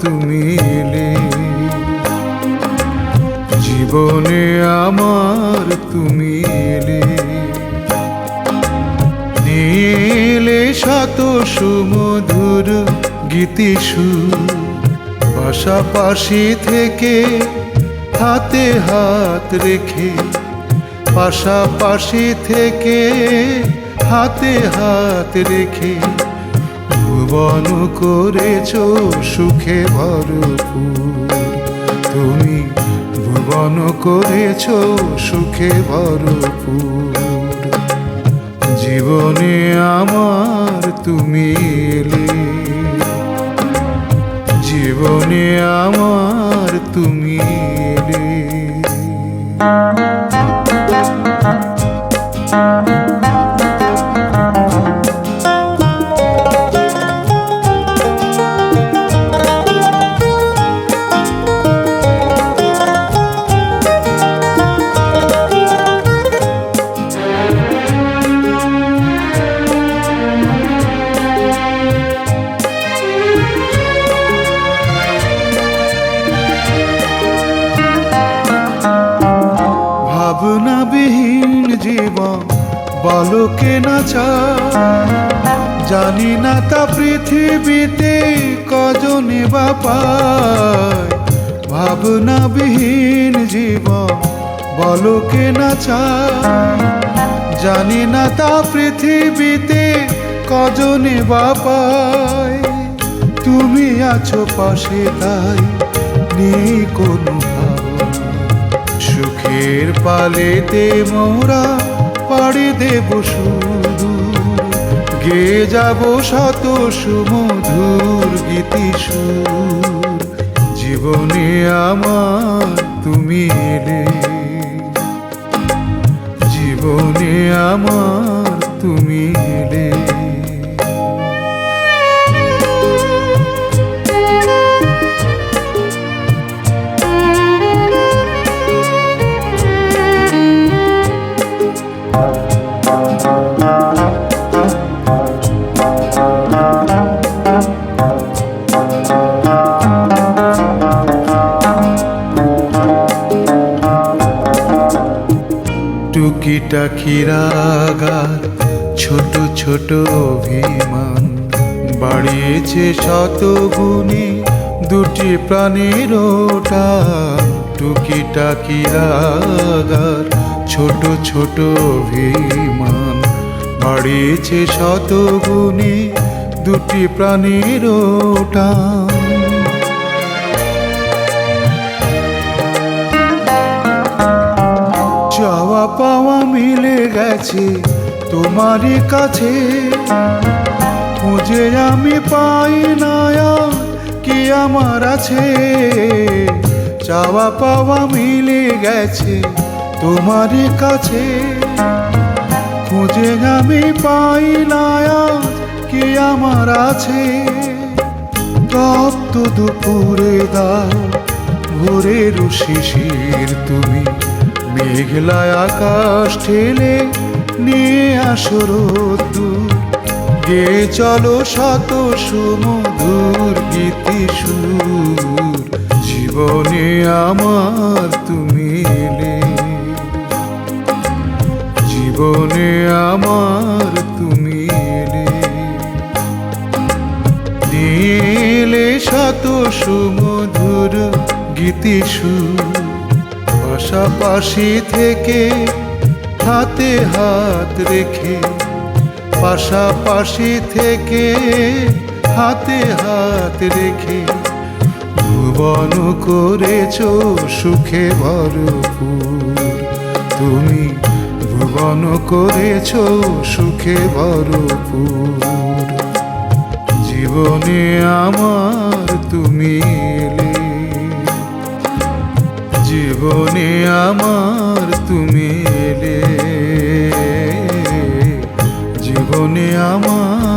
তুমি এলে। জীবনে আমার তুমি এলে। নীলে শত সুমধুর গীতি সুর পাশাপাশি থেকে হাতে হাত রেখে, পাশাপাশি থেকে হাতে হাত রেখে ভুবন করেছ, সুখে ভরপুর। তুমি ভুবন করেছ, সুখে ভরপুর। জীবনে আমার তুমি এলে। জীবনে আমার তুমি এলে। ভাবনাবিহীন জীবন বলকে না চায়? জানি না তা পৃথিবীতে কজনে বা পায়। ভাবনাবিহীন জীবন বলকে না চায়? জানি না তা পৃথিবীতে কজনে বা পায়। তুমি আছো পাশে, তাই নেই কোনো ভাবনা সুখের পালেতে মোরা পাড়ি দেব সুদূর গে যাব শত সুমধুর গীতি সুর। জীবনে আমার তুমি এলে। জীবনে আমার তুমি এলে। টুকিটাকি রাগার ছোট ছোট অভিমান বাড়িয়েছে শত গুণে দুটি প্রাণীর ওটা। টুকিটাকি ছোট ছোট অভিমান বাড়িয়েছে শত গুণে দুটি প্রাণীর চাওয়া পাওয়া মিলে গেছে তোমারই কাছে। খুঁজে আমি পাই না কি আমার আছে। চাওয়া পাওয়া মিলে গেছে তোমারই কাছে। খুঁজে আমি পাই না আর কি আমার আছে। তপ্ত দুপুরে দাও ভোরের শিশির তুমি, মেঘলায় আকাশ ঠেলে নিয়ে আসো রোদ্দুর গে চলো শত সুমধুর গীতি সুর, জীবনে আমার তুমি এলে। জীবনে আমার তুমি এলে। নীলে শত সুমধুর গীতি সুর, পাশাপাশি থেকে হাতে হাত রেখে, পাশাপাশি থেকে হাতে হাত রেখে, ভুবন করেছ সুখে ভরপুর। তুমি ভুবন করেছ সুখে ভরপুর। জীবনে আমার তুমি এলে। জীবনে আমার তুমি এলে। জীবনে আমার